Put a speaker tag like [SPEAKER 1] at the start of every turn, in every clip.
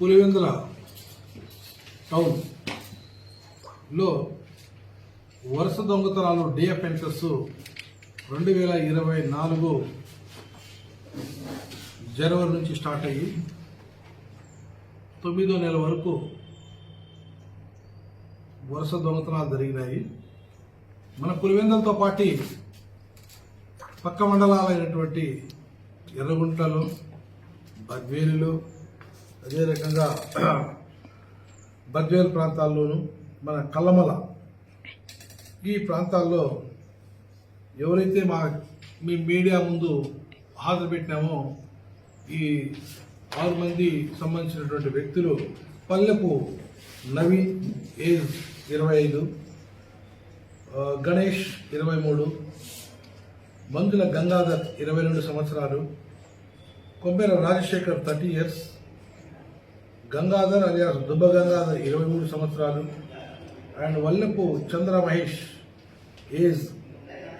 [SPEAKER 1] పులివెందుల టౌన్లో వరుస దొంగతనాలు డిఎఫ్ఎన్సెస్ రెండు వేల ఇరవై నాలుగు జనవరి నుంచి స్టార్ట్ అయ్యి తొమ్మిదో నెల వరకు వరుస దొంగతనాలు జరిగినాయి. మన పులివెందులతో పాటు పక్క మండలాలైనటువంటి ఎర్రగుంటలో బద్వేలులో అదే రకంగా బద్వేల్ ప్రాంతాల్లోనూ మన కల్లమల ఈ ప్రాంతాల్లో ఎవరైతే మా మీ మీడియా ముందు హాజరు పెట్టినామో ఈ ఆరు మంది సంబంధించినటువంటి వ్యక్తులు పల్లెపు నవీన్ ఏజ్ ఇరవై ఐదు గణేష్ ఇరవై మూడు మందుల గంగాధర్ ఇరవై రెండు సంవత్సరాలు Kommera Rajasekhar thirty years Gangadhar alias Dubba Gangadhar ఇరవై మూడు సంవత్సరాలు. And Vallapu Chandra Mahesh age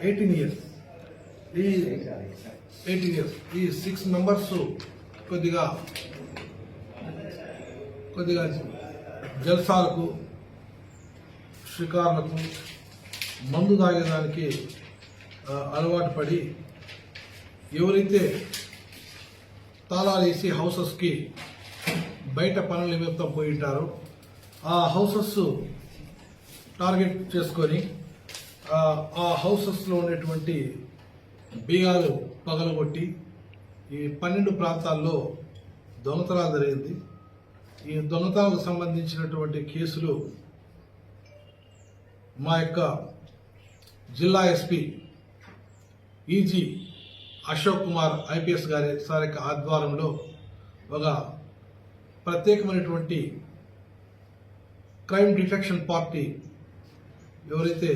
[SPEAKER 1] eighteen years ఈ ఎయిటీన్ ఇయర్స్ ఈ సిక్స్ మెంబర్స్ కొద్దిగా కొద్దిగా జల్సాలకు షికార్లకు మందు తాగేదానికి అలవాటు పడి ఎవరైతే తాళాలు వేసి హౌసెస్కి బయట పనుల నిమిత్తం పోయి ఉంటారు ఆ హౌసెస్ టార్గెట్ చేసుకొని ఆ, హౌసెస్లో ఉండేటువంటి బీగాలు పగలగొట్టి ఈ పన్నెండు ప్రాంతాల్లో దొంగతనాలు జరిగింది. ఈ దొంగతనాలకు సంబంధించినటువంటి కేసులు మా యొక్క జిల్లా SP EG Ashok Kumar IPS గారి సార్ యొక్క ఆధ్వర్యంలో ఒక ప్రత్యేకమైనటువంటి క్రైమ్ డిటెక్షన్ పార్టీ ఎవరైతే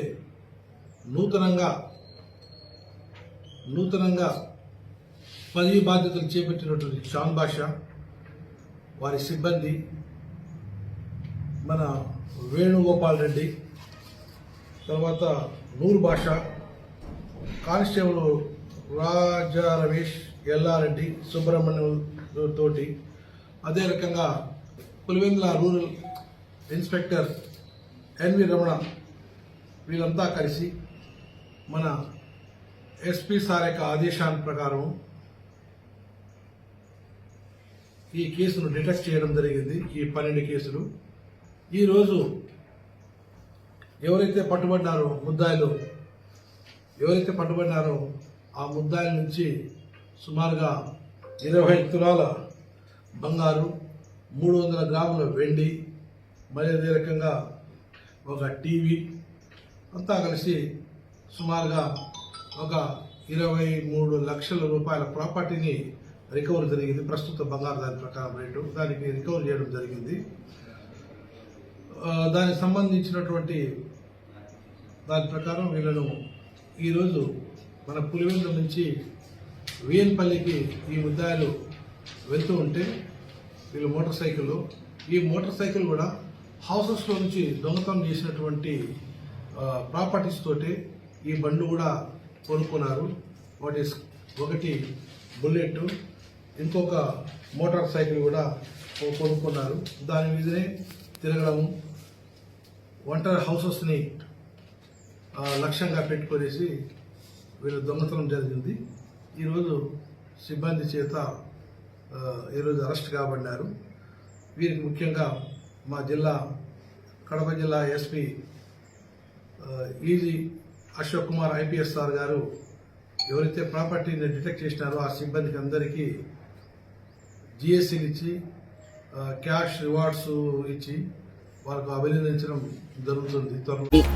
[SPEAKER 1] నూతనంగా నూతనంగా పదవి బాధ్యతలు చేపట్టినటువంటి షాన్ బాషా వారి సిబ్బంది మన వేణుగోపాల్ రెడ్డి తర్వాత నూరు భాష కానిస్టేబుల్ రాజా రమేష్ ఎల్లారెడ్డి సుబ్రహ్మణ్యం తోటి అదే రకంగా Pulivendula rural inspector NV Ramana వీళ్ళంతా కలిసి మన ఎస్పీ సార్ యొక్క ఆదేశాల ప్రకారం ఈ కేసును డిటెక్ట్ చేయడం జరిగింది ఈ పన్నెండు కేసులు. ఈరోజు ఎవరైతే పట్టుబడ్డారో ముద్దాయిలు ఎవరైతే పట్టుబడ్డారో ఆ ముద్దాయిల నుంచి సుమారుగా ఇరవై తులాల బంగారు మూడు వందల గ్రాముల వెండి మరి అదే రకంగా ఒక టీవీ అంతా కలిసి సుమారుగా ఒక ఇరవై మూడు లక్షల రూపాయల ప్రాపర్టీని రికవర్ జరిగింది. ప్రస్తుత బంగారు దాని ప్రకారం రేటు. దానికి రికవర్ చేయడం జరిగింది. దానికి సంబంధించినటువంటి దాని ప్రకారం వీళ్ళను ఈరోజు మన పులివెందు నుంచి విఎన్పల్లికి ఈ ముద్దాయిలు వెళ్తూ ఉంటే వీళ్ళు మోటార్ సైకిల్. ఈ మోటార్ సైకిల్ కూడా హౌసెస్లో నుంచి దొంగతనం చేసినటువంటి ప్రాపర్టీస్ తోటి ఈ బండ్లు కూడా కొనుక్కున్నారు. వాటి ఒకటి బుల్లెట్ ఇంకొక మోటార్ సైకిల్ కూడా కొనుక్కున్నారు. దాని మీదనే తిరగడము ఒంటరి హౌసెస్ని లక్ష్యంగా పెట్టుకొనేసి వీళ్ళు దొంగతనం జరిగింది. ఈరోజు సిబ్బంది చేత ఈరోజు అరెస్ట్ కాబడినారు. వీరికి ముఖ్యంగా మా జిల్లా కడప జిల్లా SP EG Ashok Kumar IPS sir గారు ఎవరైతే ప్రాపర్టీని డిటెక్ట్ చేసినారో ఆ సిబ్బందికి అందరికీ జిఎస్సీలు ఇచ్చి క్యాష్ రివార్డ్స్ ఇచ్చి వాళ్ళకు అభినందించడం జరుగుతుంది.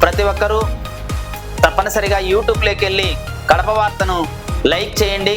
[SPEAKER 2] ప్రతి ఒక్కరూ తప్పనిసరిగా యూట్యూబ్లోకి వెళ్ళి కడప వార్తను లైక్ చేయండి.